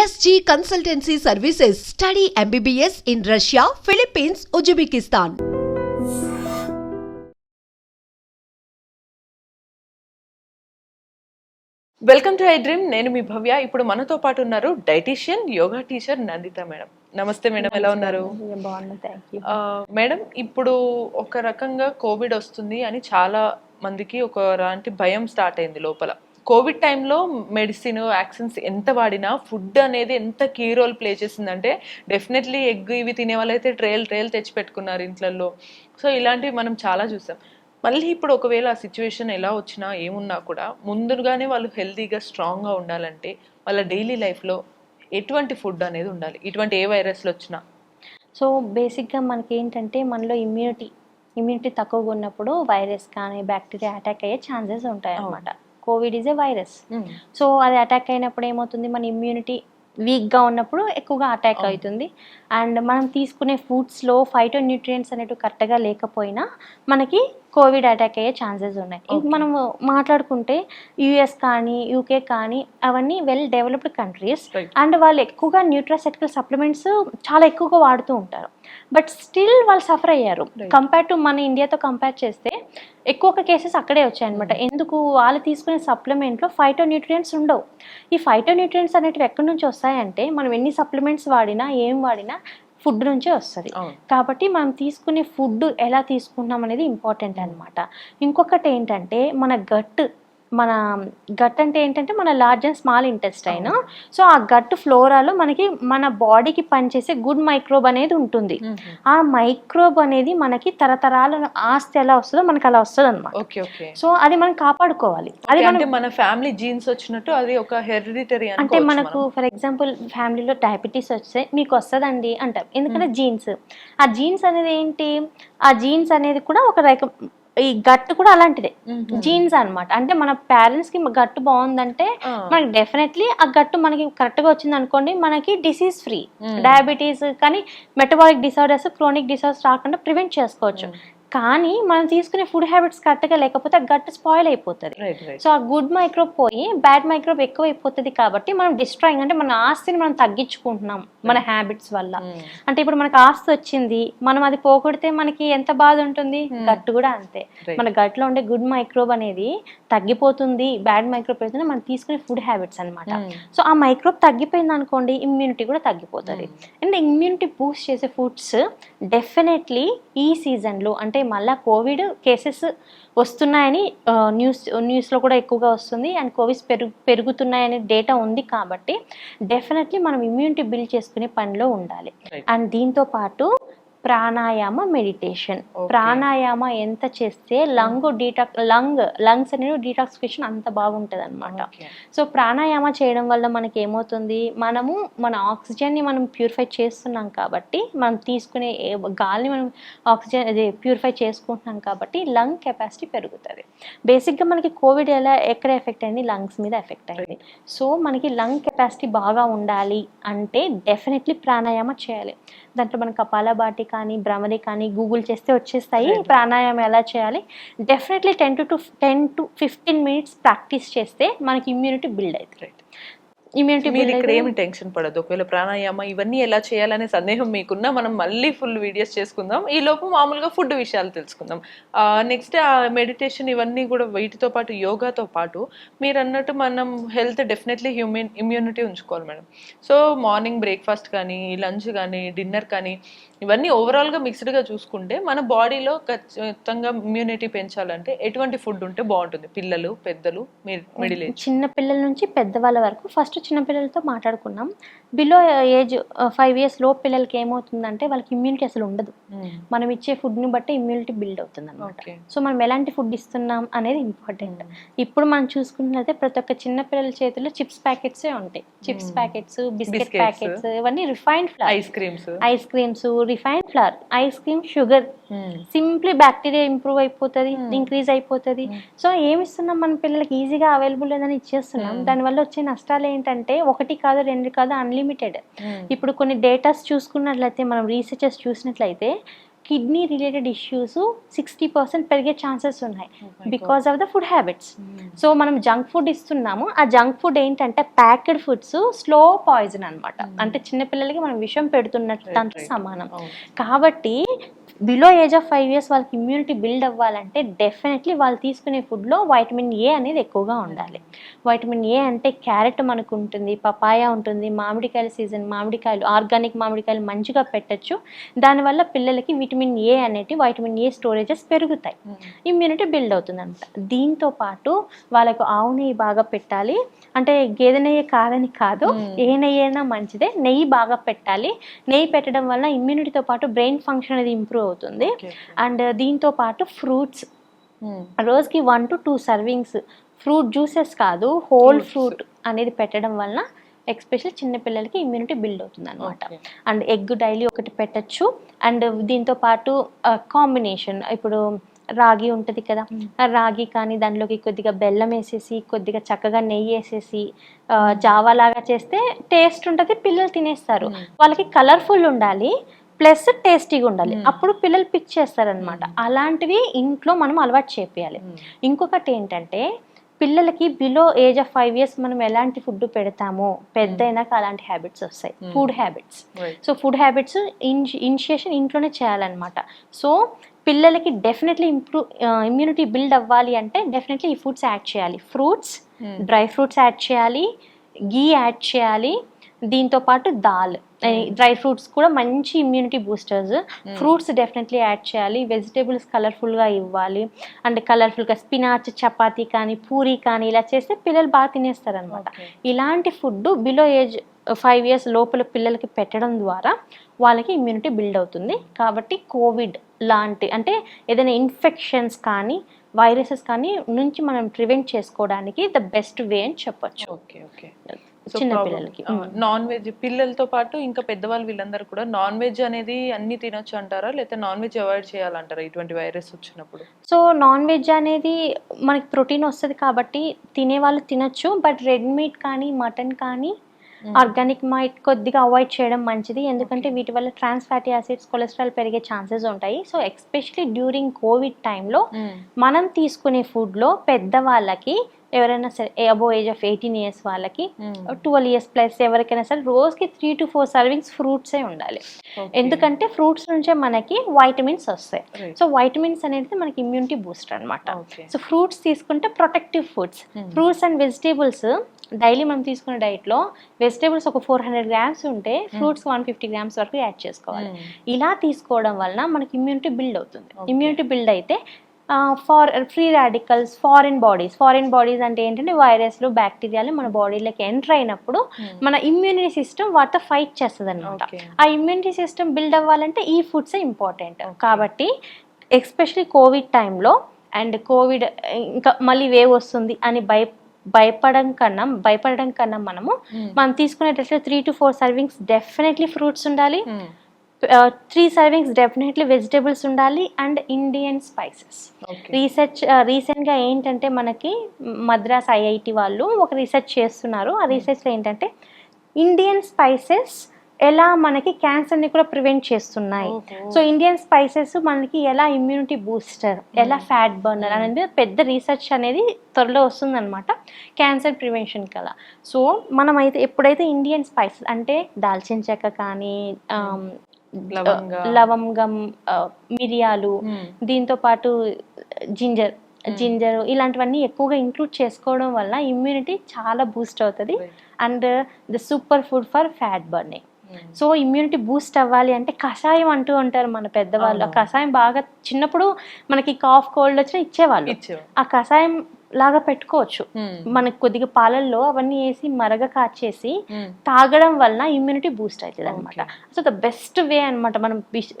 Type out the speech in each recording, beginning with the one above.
SG Consultancy Services. Study MBBS in Russia, Philippines, Uzbekistan. Welcome to I dream నేను మీ భవ్య. ఇప్పుడు మనతో పాటు ఉన్నారు dietitian yoga teacher Nanditha madam. నమస్తే మేడం ఎలా ఉన్నారు? మేడం ఇప్పుడు ఒక రకంగా కోవిడ్ వస్తుంది అని చాలా మందికి ఒక లాంటి భయం స్టార్ట్ అయింది లోపల. కోవిడ్ టైంలో మెడిసిన్ వ్యాక్సిన్స్ ఎంత వాడినా ఫుడ్ అనేది ఎంత కీ రోల్ ప్లే చేసిందంటే డెఫినెట్లీ ఎగ్ ఇవి తినే వాళ్ళైతే ట్రేల్ ట్రేల్ తెచ్చి పెట్టుకున్నారు ఇంట్లలో సో ఇలాంటివి మనం చాలా చూసాం. మళ్ళీ ఇప్పుడు ఒకవేళ ఆ సిచ్యువేషన్ ఎలా వచ్చినా ఏమున్నా కూడా ముందుగానే వాళ్ళు హెల్తీగా స్ట్రాంగ్గా ఉండాలంటే వాళ్ళ డైలీ లైఫ్లో ఎటువంటి ఫుడ్ అనేది ఉండాలి. ఇటువంటి ఏ వైరస్లు వచ్చినా. సో బేసిక్గా మనకి ఏంటంటే మనలో ఇమ్యూనిటీ ఇమ్యూనిటీ తక్కువగా ఉన్నప్పుడు వైరస్ కానీ బ్యాక్టీరియా అటాక్ అయ్యే ఛాన్సెస్ ఉంటాయి అన్నమాట Covid is a virus. So అది అటాక్ అయినప్పుడు ఏమవుతుంది? మన ఇమ్యూనిటీ వీక్గా ఉన్నప్పుడు ఎక్కువగా అటాక్ అవుతుంది. అండ్ మనం తీసుకునే ఫుడ్స్లో ఫైటో న్యూట్రియంట్స్ అనేవి కరెక్ట్గా లేకపోయినా మనకి కోవిడ్ అటాక్ అయ్యే ఛాన్సెస్ ఉన్నాయి. ఇంక మనం మాట్లాడుకుంటే యుఎస్ కానీ యూకే కానీ అవన్నీ వెల్ డెవలప్డ్ కంట్రీస్. అండ్ వాళ్ళు ఎక్కువగా న్యూట్రాసెటికల్ సప్లిమెంట్స్ చాలా ఎక్కువగా వాడుతూ ఉంటారు. బట్ స్టిల్ వాళ్ళు సఫర్ అయ్యారు. కంపేర్ టు మన ఇండియాతో కంపేర్ చేస్తే ఎక్కువ కేసెస్ అక్కడే వచ్చాయన్నమాట. ఎందుకు? వాళ్ళు తీసుకునే సప్లిమెంట్లో ఫైటో న్యూట్రియంట్స్ ఉండవు. ఈ ఫైటో న్యూట్రియంట్స్ అనేటివి ఎక్కడి నుంచి వస్తాయంటే మనం ఎన్ని సప్లిమెంట్స్ వాడినా ఏం వాడినా ఫుడ్ నుంచే వస్తుంది. కాబట్టి మనం తీసుకునే ఫుడ్ ఎలా తీసుకుంటున్నాం అనేది ఇంపార్టెంట్ అనమాట ఇంకొకటి ఏంటంటే మన గట్ మన గట్ అంటే ఏంటంటే మన large and small intestine so ఆ గట్ ఫ్లోరాలో మనకి మన బాడీకి పనిచేసే గుడ్ మైక్రోబ్ అనేది ఉంటుంది. ఆ మైక్రోబ్ అనేది మనకి తరతరాల ఆస్తి ఎలా వస్తుందో మనకి అలా వస్తుంది అనమాట సో అది మనం కాపాడుకోవాలి. అది మనం అంటే మన ఫ్యామిలీ జీన్స్ వచ్చినట్టు అది ఒక హెరిడిటరీ అంటే మనకు ఫర్ ఎగ్జాంపుల్ ఫ్యామిలీలో డయాబెటీస్ వస్తే మీకు వస్తుందండి అంటాం ఎందుకంటే జీన్స్ ఆ జీన్స్ అనేది ఏంటి? ఆ జీన్స్ అనేది కూడా ఒక రకం ఈ గట్టు కూడా అలాంటిదే. జీన్స్ అన్నమాట. అంటే మన పేరెంట్స్కి గట్టు బాగుందంటే మనకి డెఫినెట్లీ ఆ గట్టు మనకి కరెక్ట్గా వచ్చింది అనుకోండి మనకి డిసీజ్ ఫ్రీ డయాబెటీస్ కానీ మెటబాలిక్ డిసార్డర్స్ క్రోనిక్ డిసార్డర్స్ రాకుండా ప్రివెంట్ చేసుకోవచ్చు. కానీ మనం తీసుకునే ఫుడ్ హ్యాబిట్స్ కరెక్ట్గా లేకపోతే ఆ గట్టు స్పాయిల్ అయిపోతుంది. సో ఆ గుడ్ మైక్రోబ్ పోయి బ్యాడ్ మైక్రోబ్ ఎక్కువ అయిపోతుంది కాబట్టి మనం డిస్ట్రాయింగ్ అంటే మన ఆస్తిని మనం తగ్గించుకుంటున్నాం మన హ్యాబిట్స్ వల్ల. అంటే ఇప్పుడు మనకు ఆస్తి వచ్చింది మనం అది పోగొడితే మనకి ఎంత బాధ ఉంటుంది? గట్టు కూడా అంతే. మన గట్లో ఉండే గుడ్ మైక్రోబ్ అనేది తగ్గిపోతుంది బ్యాడ్ మైక్రోబ్ పెడుతుంది మనం తీసుకునే ఫుడ్ హ్యాబిట్స్ అన్నమాట. సో ఆ మైక్రోబ్ తగ్గిపోయింది అనుకోండి ఇమ్యూనిటీ కూడా తగ్గిపోతుంది. అండ్ ఇమ్యూనిటీ బూస్ట్ చేసే ఫుడ్స్ డెఫినెట్లీ ఈ సీజన్లో అంటే మళ్ళీ కోవిడ్ కేసెస్ వస్తున్నాయని న్యూస్ న్యూస్లో కూడా ఎక్కువగా వస్తుంది అండ్ కోవిడ్స్ పెరుగు పెరుగుతున్నాయనే డేటా ఉంది కాబట్టి డెఫినెట్లీ మనం ఇమ్యూనిటీ బిల్డ్ చేసుకునే పనిలో ఉండాలి. అండ్ దీంతో పాటు ప్రాణాయామ మెడిటేషన్. ప్రాణాయామ ఎంత చేస్తే లంగ్ డీటాక్ లంగ్ లంగ్స్ అనేవి డీటాక్సిఫికేషన్ అంత బాగుంటుంది అనమాట సో ప్రాణాయామ చేయడం వల్ల మనకి ఏమవుతుంది? మనము మన ఆక్సిజన్ని మనం ప్యూరిఫై చేస్తున్నాం కాబట్టి మనం తీసుకునే గాలిని మనం ఆక్సిజన్ అది ప్యూరిఫై చేసుకుంటున్నాం కాబట్టి లంగ్ కెపాసిటీ పెరుగుతుంది. బేసిక్గా మనకి కోవిడ్ ఎలా ఎక్కడ ఎఫెక్ట్ అయింది? లంగ్స్ మీద ఎఫెక్ట్ అయింది. సో మనకి లంగ్ కెపాసిటీ బాగా ఉండాలి అంటే డెఫినెట్లీ ప్రాణాయామ చేయాలి. దాంట్లో మన కపాలబాటి కానీ భ్రమరి కానీ గూగుల్ చేస్తే వచ్చేస్తాయి. ప్రాణాయామం ఎలా చేయాలి? Definitely ten to ten to fifteen minutes practice చేస్తే మనకి ఇమ్యూనిటీ బిల్డ్ అవుతుంది. ఇమ్యూనిటీ మీరు ఇక్కడ ఏమి టెన్షన్ పడదు ఒకవేళ ప్రాణాయామ ఇవన్నీ ఎలా చేయాలనే సందేహం మీకున్నా మనం మళ్ళీ ఫుల్ వీడియోస్ చేసుకుందాం. ఈ లోపు మామూలుగా ఫుడ్ విషయాలు తెలుసుకుందాం. నెక్స్ట్ ఆ మెడిటేషన్ ఇవన్నీ కూడా వీటితో పాటు యోగాతో పాటు మీరు అన్నట్టు మనం హెల్త్ డెఫినెట్లీ హ్యూమన్ ఇమ్యూనిటీ ఉంచుకోవాలి మేడం. సో మార్నింగ్ బ్రేక్ఫాస్ట్ కానీ లంచ్ కానీ డిన్నర్ కానీ ఇవన్నీ ఓవరాల్గా మిక్స్డ్గా చూసుకుంటే మన బాడీలో ఖచ్చితంగా ఇమ్యూనిటీ పెంచాలంటే ఎటువంటి ఫుడ్ ఉంటే బాగుంటుంది. పిల్లలు పెద్దలు మిడిల్ ఏజ్ చిన్న పిల్లల నుంచి పెద్దవాళ్ళ వరకు ఫస్ట్ చిన్న పిల్లలతో మాట్లాడుకున్నాం. బిలో ఏజ్ ఫైవ్ ఇయర్స్లో పిల్లలకి ఏమవుతుందంటే వాళ్ళకి ఇమ్యూనిటీ అసలు ఉండదు. మనం ఇచ్చే ఫుడ్ని బట్టి ఇమ్యూనిటీ బిల్డ్ అవుతుంది అనమాట సో మనం ఎలాంటి ఫుడ్ ఇస్తున్నాం అనేది ఇంపార్టెంట్ ఇప్పుడు మనం చూసుకున్నట్లయితే ప్రతి ఒక్క చిన్న పిల్లల చేతిలో చిప్స్ ప్యాకెట్సే ఉంటాయి. Chips packets biscuit. ప్యాకెట్స్ ఇవన్నీ refined flour ice creams ice creams refined flour ice cream sugar simply bacteria improve అయిపోతుంది ఇంక్రీజ్ అయిపోతుంది. సో ఏమి ఇస్తున్నాం మన పిల్లలకి? ఈజీగా అవైలబుల్ లేదని ఇచ్చేస్తున్నాం. దానివల్ల వచ్చే నష్టాలు ఏంటంటే ఒకటి కాదు రెండు కాదు అన్లిమిటెడ్ ఇప్పుడు కొన్ని డేటాస్ చూసుకున్నట్లయితే మనం రీసెర్చెస్ చూసినట్లయితే kidney related issues sixty percent పెరిగే ఛాన్సెస్ ఉన్నాయి because of the food habits Hmm. So మనం జంక్ ఫుడ్ ఇస్తున్నాము. ఆ జంక్ ఫుడ్ ఏంటంటే ప్యాకెడ్ ఫుడ్స్ స్లో పాయిజన్ అనమాట అంటే చిన్నపిల్లలకి మనం విషం పెడుతున్నట్టు. సమానం. కాబట్టి below age of five years వాళ్ళకి ఇమ్యూనిటీ బిల్డ్ అవ్వాలంటే డెఫినెట్లీ వాళ్ళు తీసుకునే ఫుడ్లో వైటమిన్ ఏ అనేది ఎక్కువగా ఉండాలి. వైటమిన్ ఏ అంటే క్యారెట్ మనకు ఉంటుంది పపాయ ఉంటుంది మామిడికాయల సీజన్ మామిడికాయలు ఆర్గానిక్ మామిడికాయలు మంచిగా పెట్టచ్చు. దానివల్ల పిల్లలకి విటమిన్ ఏ అనేటి వైటమిన్ ఏ స్టోరేజెస్ పెరుగుతాయి. ఇమ్యూనిటీ బిల్డ్ అవుతుంది అనమాట దీంతో పాటు వాళ్ళకు ఆవు నెయ్యి బాగా పెట్టాలి. అంటే గేదె నెయ్యి కాదని కాదు Hmm. ఏ నెయ్యి అయినా మంచిదే. నెయ్యి బాగా పెట్టాలి. నెయ్యి పెట్టడం వల్ల ఇమ్యూనిటీతో పాటు బ్రెయిన్ ఫంక్షన్ అనేది ఇంప్రూవ్ అవుతుంది. అండ్ దీంతో పాటు ఫ్రూట్స్. రోజుకి one to two servings fruit juices కాదు హోల్. ఫ్రూట్ అనేది పెట్టడం వలన ఎక్స్పెషల్ చిన్నపిల్లలకి ఇమ్యూనిటీ బిల్డ్ అవుతుంది అనమాట. అండ్ ఎగ్ డైలీ ఒకటి పెట్టచ్చు అండ్ దీంతో పాటు కాంబినేషన్ ఇప్పుడు రాగి ఉంటుంది కదా రాగి కానీ దానిలోకి కొద్దిగా బెల్లం వేసేసి కొద్దిగా చక్కగా నెయ్యి వేసేసి జావా లాగా చేస్తే టేస్ట్ ఉంటుంది పిల్లలు తినేస్తారు. వాళ్ళకి కలర్ఫుల్ ఉండాలి ప్లస్ టేస్టీగా ఉండాలి. అప్పుడు పిల్లలు పిక్ చేస్తారనమాట అలాంటివి ఇంట్లో మనం అలవాటు చేపియాలి. ఇంకొకటి ఏంటంటే పిల్లలకి below age of five years మనం ఎలాంటి ఫుడ్ పెడతామో పెద్ద అయినాక అలాంటి హ్యాబిట్స్ వస్తాయి. Food habits. So food habits initiation ఇంట్లోనే చేయాలన్నమాట సో పిల్లలకి డెఫినెట్లీ ఇంప్రూవ్ ఇమ్యూనిటీ బిల్డ్ అవ్వాలి అంటే డెఫినెట్లీ ఈ ఫుడ్స్ యాడ్ చేయాలి ఫ్రూట్స్. డ్రై ఫ్రూట్స్ యాడ్ చేయాలి గీ యాడ్ చేయాలి దీంతో పాటు దాల్ డ్రై ఫ్రూట్స్ కూడా మంచి immunity boosters fruits definitely add చేయాలి. వెజిటేబుల్స్ కలర్ఫుల్గా ఇవ్వాలి. అండ్ కలర్ఫుల్గా స్పినాచ్ చపాతీ కానీ పూరి కానీ ఇలా చేస్తే పిల్లలు బాగా తినేస్తారనమాట. ఇలాంటి food below age five years లోపల పిల్లలకి పెట్టడం ద్వారా వాళ్ళకి ఇమ్యూనిటీ బిల్డ్ అవుతుంది. కాబట్టి కోవిడ్ లాంటి అంటే ఏదైనా ఇన్ఫెక్షన్స్ కానీ వైరసెస్ కానీ నుంచి మనం ప్రివెంట్ చేసుకోవడానికి ద బెస్ట్ వే అని చెప్పొచ్చు. Okay okay. చిన్న పిల్లలకి. నాన్ వెజ్ పిల్లలతో పాటు ఇంకా పెద్దవాళ్ళు వీళ్ళందరూ కూడా నాన్ వెజ్ అనేది అన్ని తినొచ్చు అంటారా? లేకపోతే నాన్ వెజ్ అవాయిడ్ చేయాలంటారా ఇటువంటి వైరస్ వచ్చినప్పుడు? సో నాన్ వెజ్ అనేది మనకి ప్రోటీన్ వస్తుంది కాబట్టి తినే వాళ్ళు తినొచ్చు బట్ రెడ్ మీట్ కానీ మటన్ కానీ ఆర్గానిక్ మైట్ కొద్దిగా అవాయిడ్ చేయడం మంచిది ఎందుకంటే వీటి వల్ల ట్రాన్స్ ఫ్యాటీ యాసిడ్స్ కొలెస్ట్రాల్ పెరిగే ఛాన్సెస్ ఉంటాయి సో ఎస్పెషలీ డ్యూరింగ్ కోవిడ్ టైంలో. మనం తీసుకునే ఫుడ్లో పెద్దవాళ్ళకి ఎవరైనా సరే above age of eighteen years వాళ్ళకి. ట్వెల్వ్ ఇయర్స్ ప్లస్ ఎవరికైనా సరే రోజుకి త్రీ టు ఫోర్ సర్వింగ్స్ ఫ్రూట్సే ఉండాలి. ఎందుకంటే ఫ్రూట్స్ నుంచే మనకి వైటమిన్స్ వస్తాయి. సో వైటమిన్స్ అనేది మనకి ఇమ్యూనిటీ బూస్టర్ అనమాట. సో ఫ్రూట్స్ తీసుకుంటే protective foods. Fruits and vegetables daily మనం తీసుకునే డైట్లో వెజిటేబుల్స్ ఒక ఫోర్ హండ్రెడ్ గ్రామ్స్ ఉంటే ఫ్రూట్స్ వన్ ఫిఫ్టీ గ్రామ్స్ వరకు యాడ్ చేసుకోవాలి. ఇలా తీసుకోవడం వలన మనకి ఇమ్యూనిటీ బిల్డ్ అవుతుంది. ఇమ్యూనిటీ బిల్డ్ అయితే for free radicals foreign bodies foreign bodies అంటే ఏంటంటే వైరస్లు బ్యాక్టీరియాలు మన బాడీలోకి ఎంటర్ అయినప్పుడు. మన ఇమ్యూనిటీ సిస్టమ్ వాటితో ఫైట్ చేస్తుంది అనమాట. ఆ ఇమ్యూనిటీ సిస్టమ్ బిల్డ్ అవ్వాలంటే ఈ ఫుడ్సే ఇంపార్టెంట్ కాబట్టి ఎస్పెషలీ కోవిడ్ టైంలో అండ్ కోవిడ్ ఇంకా మళ్ళీ వేవ్ వస్తుంది అని భయ భయపడడం కన్నా భయపడడం కన్నా మనము Hmm. మనం తీసుకునేటట్లు three to four servings definitely fruits ఉండాలి Hmm. Three servings definitely vegetables ఉండాలి అండ్ ఇండియన్ స్పైసెస్. రీసెర్చ్ రీసెంట్గా ఏంటంటే మనకి మద్రాస్ ఐఐటి వాళ్ళు ఒక రీసెర్చ్ చేస్తున్నారు ఆ రీసెర్చ్లో ఏంటంటే ఇండియన్ స్పైసెస్ ఎలా మనకి క్యాన్సర్ని కూడా ప్రివెంట్ చేస్తున్నాయి. సో ఇండియన్ స్పైసెస్ మనకి ఎలా ఇమ్యూనిటీ బూస్టర్ ఎలా ఫ్యాట్ బర్నర్ అనేది పెద్ద రీసెర్చ్ అనేది త్వరలో వస్తుందన్నమాట క్యాన్సర్ ప్రివెన్షన్ కలా సో మనమైతే ఎప్పుడైతే ఇండియన్ స్పైసెస్ అంటే దాల్చిన చెక్క కానీ ఆమ్, లవంగా. మిరియాలు Hmm. దీంతో పాటు జింజర్ జింజర్ ఇలాంటివన్నీ ఎక్కువగా ఇంక్లూడ్ చేసుకోవడం వల్ల ఇమ్యూనిటీ చాలా బూస్ట్ అవుతుంది. And the super food for fat burning Hmm. So immunity boost అవ్వాలి అంటే కషాయం అంటూ ఉంటారు మన పెద్దవాళ్ళు. ఆ. కషాయం బాగా చిన్నప్పుడు మనకి కాఫ్ కోల్డ్ వచ్చినా ఇచ్చేవాళ్ళు. ఇచ్చేవా ఆ కషాయం లాగా పెట్టుకోవచ్చు. మనకి కొద్దిగా పాలల్లో అవన్నీ వేసి మరగ కాచేసి. తాగడం వలన ఇమ్యూనిటీ బూస్ట్ అవుతుంది అనమాట. సో ద బెస్ట్ వే అనమాట మనం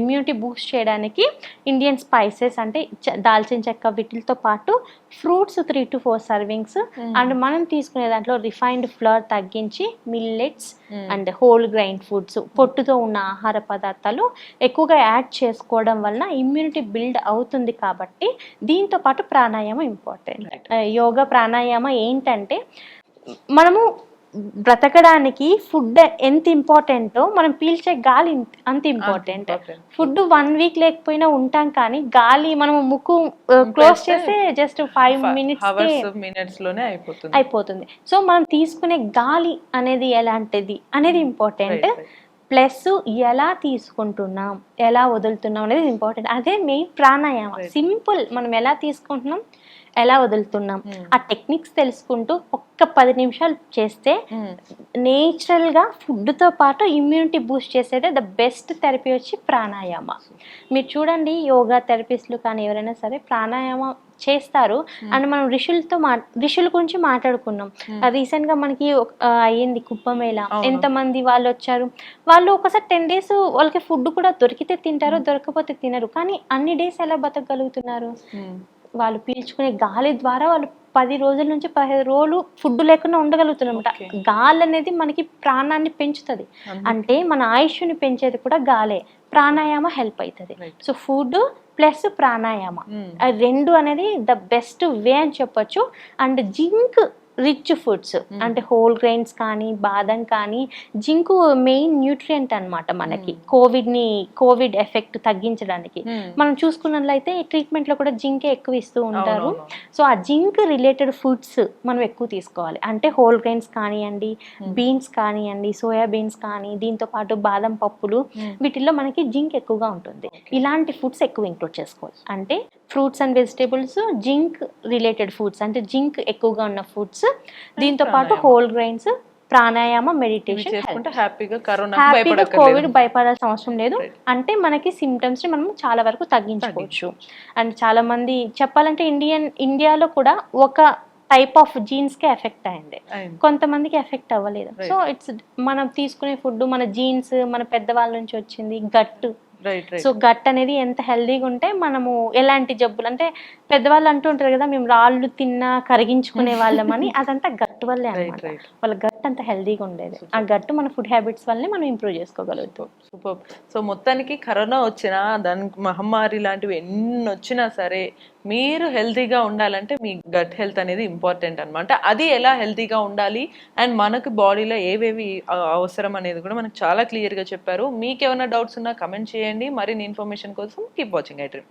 ఇమ్యూనిటీ బూస్ట్ చేయడానికి ఇండియన్ స్పైసెస్ అంటే దాల్చిన చెక్క వీటితో పాటు fruits three to four servings. And మనం తీసుకునే దాంట్లో రిఫైన్డ్ ఫ్లవర్ తగ్గించి millets. And whole grain foods పొట్టుతో ఉన్న ఆహార పదార్థాలు ఎక్కువగా యాడ్ చేసుకోవడం వలన ఇమ్యూనిటీ బిల్డ్ అవుతుంది కాబట్టి దీంతో పాటు ప్రాణాయామం ఇంపార్టెంట్ యోగా ప్రాణాయామ ఏంటంటే మనము బ్రతకడానికి ఫుడ్ ఎంత ఇంపార్టెంటో మనం పీల్చే గాలి అంత ఇంపార్టెంట్. ఫుడ్ వన్ వీక్ లేకపోయినా ఉంటాం కానీ గాలి మనం ముక్కు క్లోజ్ చేస్తే జస్ట్ ఫైవ్ మినిట్స్ మినిట్స్లోనే అయిపోతుంది. అయిపోతుంది. సో మనం తీసుకునే గాలి అనేది ఎలాంటిది అనేది ఇంపార్టెంట్. Right, right. ప్లస్ ఎలా తీసుకుంటున్నాం ఎలా వదులుతున్నాం అనేది ఇంపార్టెంట్. అదే మెయిన్ ప్రాణాయామం. సింపుల్ మనం ఎలా తీసుకుంటున్నాం ఎలా వదులుతున్నాం? ఆ టెక్నిక్స్ తెలుసుకుంటూ ఒక్క పది నిమిషాలు చేస్తే Hmm. నేచురల్గా ఫుడ్తో పాటు ఇమ్యూనిటీ బూస్ట్ చేసేదే ద బెస్ట్ థెరపీ వచ్చి ప్రాణాయామ. మీరు చూడండి యోగా థెరపిస్టులు కానీ ఎవరైనా సరే ప్రాణాయామం చేస్తారు. అండ్ మనం ఋషులతో మా ఋషుల గురించి మాట్లాడుకున్నాం. రీసెంట్గా మనకి అయ్యింది కుప్పమేళ అవును. ఎంతమంది వాళ్ళు వచ్చారు? వాళ్ళు ఒకసారి టెన్ డేస్ వాళ్ళకి ఫుడ్ కూడా దొరికితే తింటారు దొరకపోతే తినరు. కానీ అన్ని డేస్ ఎలా బతకగలుగుతున్నారు. వాళ్ళు పీల్చుకునే గాలి ద్వారా వాళ్ళు పది రోజుల నుంచి పదిహేను రోజులు ఫుడ్ లేకుండా. అనమాట గాలి అనేది మనకి ప్రాణాన్ని పెంచుతుంది. అంటే మన ఆయుష్ని పెంచేది కూడా గాలే. ప్రాణాయామ హెల్ప్ అవుతుంది. So food plus pranayama. Hmm. రెండు అనేది ద బెస్ట్ వే అని చెప్పొచ్చు. అండ్ జింక్ రిచ్ ఫుడ్స్ అంటే హోల్ గ్రెయిన్స్ కానీ బాదం కానీ జింక్ మెయిన్ న్యూట్రియంట్ అన్నమాట మనకి. కోవిడ్ని కోవిడ్ ఎఫెక్ట్ తగ్గించడానికి. మనం చూసుకున్నట్లయితే ట్రీట్మెంట్లో కూడా జింకే ఎక్కువ ఇస్తూ ఉంటారు. సో ఆ జింక్ రిలేటెడ్ ఫుడ్స్ మనం ఎక్కువ తీసుకోవాలి. అంటే హోల్ గ్రెయిన్స్ కానివ్వండి బీన్స్ కానివ్వండి సోయా బీన్స్ కానీ దీంతో పాటు బాదం పప్పులు వీటిల్లో మనకి జింక్ ఎక్కువగా ఉంటుంది. ఇలాంటి ఫుడ్స్ ఎక్కువ ఇంక్లూడ్ చేసుకోవాలి. అంటే fruits and vegetables zinc related foods. అంటే జింక్ ఎక్కువగా ఉన్న ఫుడ్స్ దీంతో పాటు. హోల్ గ్రెయిన్స్ ప్రాణాయామ మెడిటేషన్ చేసుకుంటే హ్యాపీగా హ్యాపీగా కోవిడ్ భయపడాల్సిన అవసరం లేదు. అంటే మనకి సిమ్టమ్స్ని మనం చాలా వరకు తగ్గించుకోవచ్చు. అండ్ చాలా మంది చెప్పాలంటే ఇండియన్ ఇండియాలో కూడా ఒక టైప్ ఆఫ్ జీన్స్కి ఎఫెక్ట్ అయింది. కొంతమందికి ఎఫెక్ట్ అవ్వలేదు. సో ఇట్స్ మనం తీసుకునే ఫుడ్ మన జీన్స్ మన పెద్దవాళ్ళ నుంచి వచ్చింది gut right right so gut అనేది ఎంత హెల్దీగా ఉంటే మనము ఎలాంటి జబ్బులు అంటే పెద్దవాళ్ళు అంటూ ఉంటారు కదా మేము రాళ్ళు తిన్నా కరిగించుకునే వాళ్ళమని అదంతా గట్ వల్లే అనమాట. వాళ్ళ గట్ అంత హెల్దీగా ఉండేది. ఆ గట్ మన ఫుడ్ హ్యాబిట్స్ వల్లనే మనం ఇంప్రూవ్ చేసుకోగలుగుతాం. సూపర్ సో మొత్తానికి కరోనా వచ్చినా దానికి మహమ్మారి లాంటివి ఎన్ని వచ్చినా సరే మీరు హెల్తీగా ఉండాలంటే మీ గట్ హెల్త్ అనేది ఇంపార్టెంట్ అన్నమాట. అది ఎలా హెల్తీగా ఉండాలి? అండ్ మనకు బాడీలో ఏవేవి అవసరం అనేది కూడా మనకు చాలా క్లియర్గా చెప్పారు. మీకు ఏమైనా డౌట్స్ ఉన్నా కమెంట్ చేయండి. మరిన్ని ఇన్ఫర్మేషన్ కోసం keep watching I dream